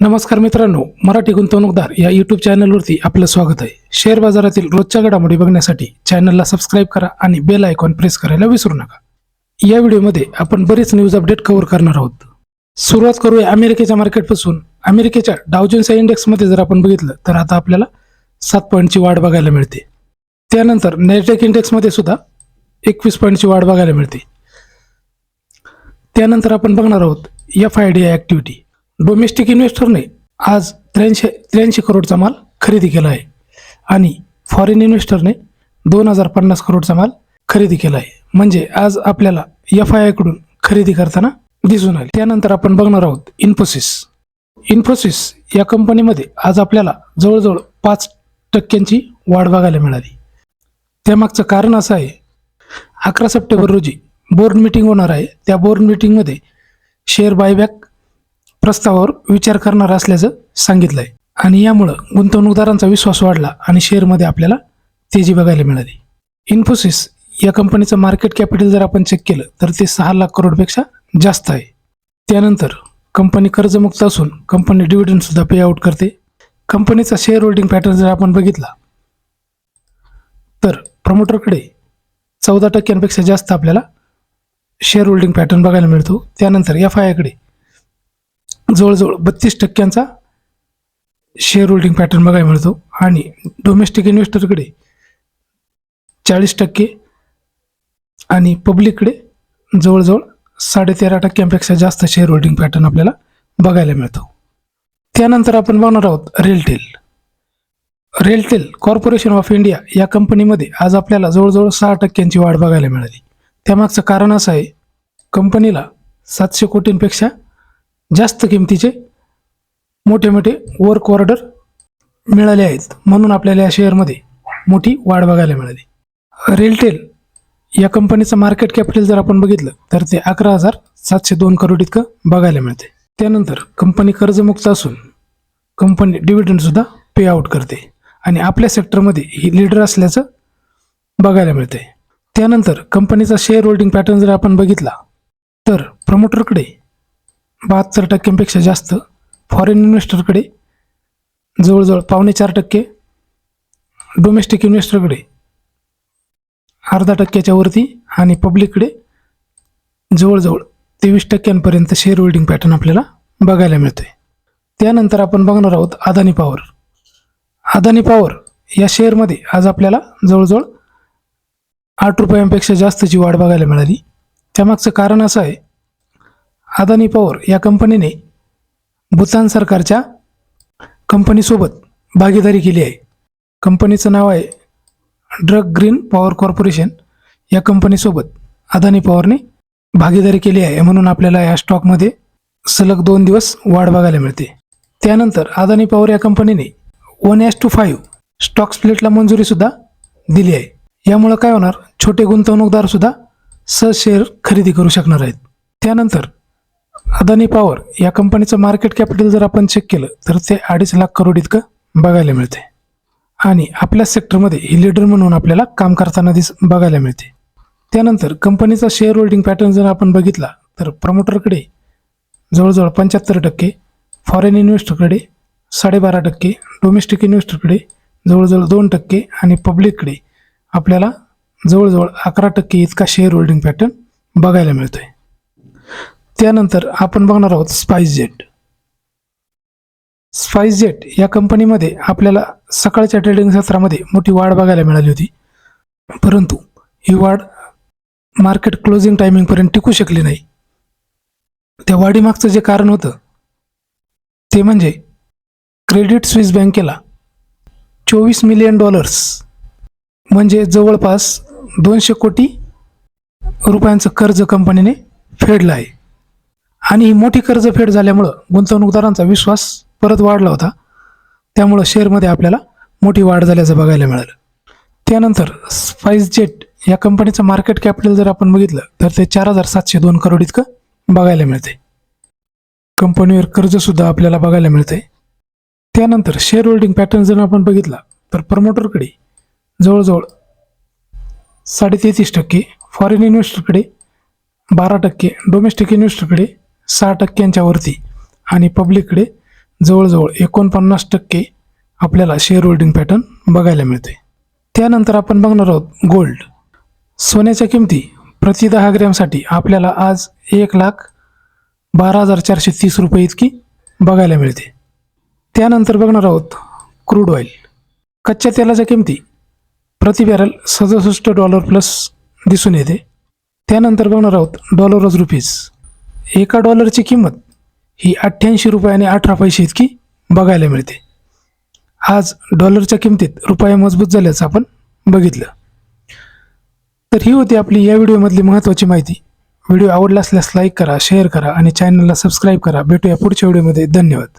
नमस्कार मित्रांनो मराठी गुंतवणूकदार या यूट्यूब चॅनलवरती आपलं स्वागत आहे. शेअर बाजारातील रोजच्या घडामोडी बघण्यासाठी चॅनलला सबस्क्राईब करा आणि बेल आयकॉन प्रेस करायला विसरू नका. या व्हिडिओमध्ये आपण बरेच न्यूज अपडेट कव्हर करणार आहोत. सुरुवात करूया अमेरिकेच्या मार्केटपासून अमेरिकेच्या डावजन्स या इंडेक्समध्ये जर आपण बघितलं तर आता आपल्याला सात पॉईंटची वाढ बघायला मिळते. त्यानंतर नॅटडेक इंडेक्समध्ये सुद्धा एकवीस पॉईंटची वाढ बघायला मिळते. त्यानंतर आपण बघणार आहोत F I D activity domestic इन्व्हेस्टरने आज त्र्याऐंशी त्र्याऐंशी करोडचा माल खरेदी केला आहे. आणि फॉरेन इन्व्हेस्टरने दोन हजार पन्नास करोडचा माल खरेदी केला आहे. म्हणजे आज आपल्याला एफ आय आयकडून खरेदी करताना दिसून आले. त्यानंतर आपण बघणार आहोत इन्फोसिस इन्फोसिस या कंपनीमध्ये आज आपल्याला जवळजवळ पाच टक्क्यांची वाढ बघायला मिळाली. त्यामागचं कारण असं आहे अकरा सप्टेंबर रोजी बोर्ड मीटिंग होणार आहे. त्या बोर्ड मीटिंगमध्ये शेअर बायबॅक प्रस्तावावर विचार करणार असल्याचं सांगितलं आहे आणि यामुळं गुंतवणूकदारांचा विश्वास वाढला आणि शेअरमध्ये आपल्याला तेजी बघायला मिळाली. इन्फोसिस या कंपनीचं मार्केट कॅपिटल जर आपण चेक केलं तर ते सहा लाख करोडपेक्षा जास्त आहे. त्यानंतर कंपनी कर्जमुक्त असून कंपनी डिव्हिडंडसुद्धा पे आउट करते. कंपनीचा शेअर होल्डिंग पॅटर्न जर आपण बघितला तर प्रमोटरकडे चौदा टक्क्यांपेक्षा जास्त आपल्याला शेअर होल्डिंग पॅटर्न बघायला मिळतो. त्यानंतर एफ आय आयकडे जवळजवळ बत्तीस टक्क्यांचा शेअर होल्डिंग पॅटर्न बघायला मिळतो. आणि डोमेस्टिक इन्व्हेस्टरकडे चाळीस टक्के आणि पब्लिककडे जवळजवळ साडेतेरा टक्क्यांपेक्षा जास्त शेअर होल्डिंग पॅटर्न आपल्याला बघायला मिळतो. त्यानंतर आपण बघणार आहोत RailTel RailTel corporation of India या कंपनीमध्ये आज आपल्याला जवळजवळ सहा टक्क्यांची वाढ बघायला मिळाली. त्यामागचं कारण असं आहे कंपनीला सातशे कोटींपेक्षा जास्त किमतीचे मोठे मोठे वर्क ऑर्डर मिळाले आहेत. म्हणून आपल्याला या शेअरमध्ये मोठी वाढ बघायला मिळाली. रेलटेल या कंपनीचं मार्केट कॅपिटल जर आपण बघितलं तर ते अकरा हजार सातशे दोन करोड इतकं बघायला मिळते. त्यानंतर कंपनी कर्जमुक्त असून कंपनी डिव्हिडंडसुद्धा पे आउट करते. आणि आपल्या सेक्टरमध्ये ही लीडर असल्याचं बघायला मिळते. त्यानंतर कंपनीचा शेअर होल्डिंग पॅटर्न जर आपण बघितला तर प्रमोटरकडे बहात्तर टक्क्यांपेक्षा जास्त फॉरेन इन्व्हेस्टरकडे जवळजवळ पावणे चार टक्के डोमेस्टिक इन्व्हेस्टरकडे अर्धा टक्क्याच्या वरती आणि पब्लिककडे जवळजवळ तेवीस टक्क्यांपर्यंत शेअर होल्डिंग पॅटर्न आपल्याला बघायला मिळते त्यानंतर आपण बघणार आहोत अदानी पॉवर. अदानी पॉवर या शेअरमध्ये आज आपल्याला जवळजवळ आठ रुपयांपेक्षा जास्तची वाढ बघायला मिळाली. त्यामागचं कारण असं आहे अदानी पॉवर या कंपनीने भूतान सरकारच्या कंपनीसोबत भागीदारी केली आहे. कंपनीचं नाव आहे ड्रग ग्रीन पॉवर कॉर्पोरेशन. या कंपनीसोबत अदानी पॉवरने भागीदारी केली आहे म्हणून आपल्याला या स्टॉकमध्ये सलग दोन दिवस वाढ बघायला मिळते. त्यानंतर अदानी पॉवर या कंपनीने one is to five stock स्प्लिटला मंजुरीसुद्धा दिली आहे. यामुळं काय होणार? छोटे गुंतवणूकदारसुद्धा सहज शेअर खरेदी करू शकणार आहेत. त्यानंतर अदानी पॉवर या कंपनीचं मार्केट कॅपिटल जर आपण चेक केलं तर ते अडीच लाख करोड इतकं बघायला मिळते. आणि आपल्या सेक्टरमध्ये ही लीडर म्हणून आपल्याला काम करताना दिस बघायला मिळते. त्यानंतर कंपनीचा शेअर होल्डिंग पॅटर्न जर आपण बघितला तर प्रमोटरकडे जवळजवळ पंच्याहत्तर टक्के फॉरेन इन्व्हेस्टरकडे साडेबारा टक्के डोमेस्टिक इन्व्हेस्टरकडे जवळजवळ दोन टक्के आणि पब्लिककडे आपल्याला जवळजवळ अकरा टक्के इतका शेअर होल्डिंग पॅटर्न बघायला मिळतोय. त्यानंतर आपण बघणार आहोत स्पाइस जेट स्पाइस जेट या कंपनीमध्ये आपल्याला सकाळच्या ट्रेडिंग सत्रामध्ये मोठी वाढ बघायला मिळाली होती. परंतु ही वाढ मार्केट क्लोजिंग टायमिंगपर्यंत टिकू शकली नाही. त्या वाढीमागचं जे कारण होतं ते म्हणजे क्रेडिट स्विस बँकेला चोवीस मिलियन डॉलर्स म्हणजे जवळपास दोनशे कोटी रुपयांचं कर्ज कंपनीने फेडलं आहे. आणि ही मोठी कर्ज फेड झाल्यामुळं गुंतवणूकदारांचा विश्वास परत वाढला होता. त्यामुळं शेअरमध्ये आपल्याला मोठी वाढ झाल्याचं बघायला मिळालं. त्यानंतर स्पाइस जेट या कंपनीचं मार्केट कॅपिटल जर आपण बघितलं तर ते चार हजार सातशे दोन करोड इतकं बघायला मिळते कंपनीवर कर्जसुद्धा आपल्याला बघायला मिळते त्यानंतर शेअर होल्डिंग पॅटर्न जर आपण बघितला तर प्रमोटरकडे जवळजवळ साडेतेहतीस टक्के फॉरेन इन्व्हेस्टरकडे बारा टक्के डोमेस्टिक इन्व्हेस्टरकडे सहा टक्क्यांच्या वरती. आणि पब्लिककडे जवळजवळ एकोणपन्नास टक्के आपल्याला शेअर होल्डिंग पॅटर्न बघायला मिळते. त्यानंतर आपण बघणार आहोत गोल्ड सोन्याच्या किमती प्रति दहा ग्रॅमसाठी आपल्याला आज एक लाख बारा हजार चारशे तीस रुपये इतकी बघायला मिळते. त्यानंतर बघणार आहोत क्रूड ऑइल कच्च्या तेलाच्या किमती प्रति बॅरल सदुसष्ट डॉलर प्लस दिसून येते. त्यानंतर बघणार आहोत डॉलरज रुपीज एका डॉलरची किंमत ही अठ्ठ्याऐंशी रुपये आणि अठरा पैसे इतकी बघायला मिळते. आज डॉलरच्या किमतीत रुपया मजबूत झाल्याचं आपण बघितलं. तर ही होती आपली या व्हिडिओमधली महत्त्वाची माहिती. व्हिडिओ आवडला असल्यास लाईक करा शेअर करा आणि चॅनलला सबस्क्राईब करा. भेटूया पुढच्या व्हिडिओमध्ये. धन्यवाद.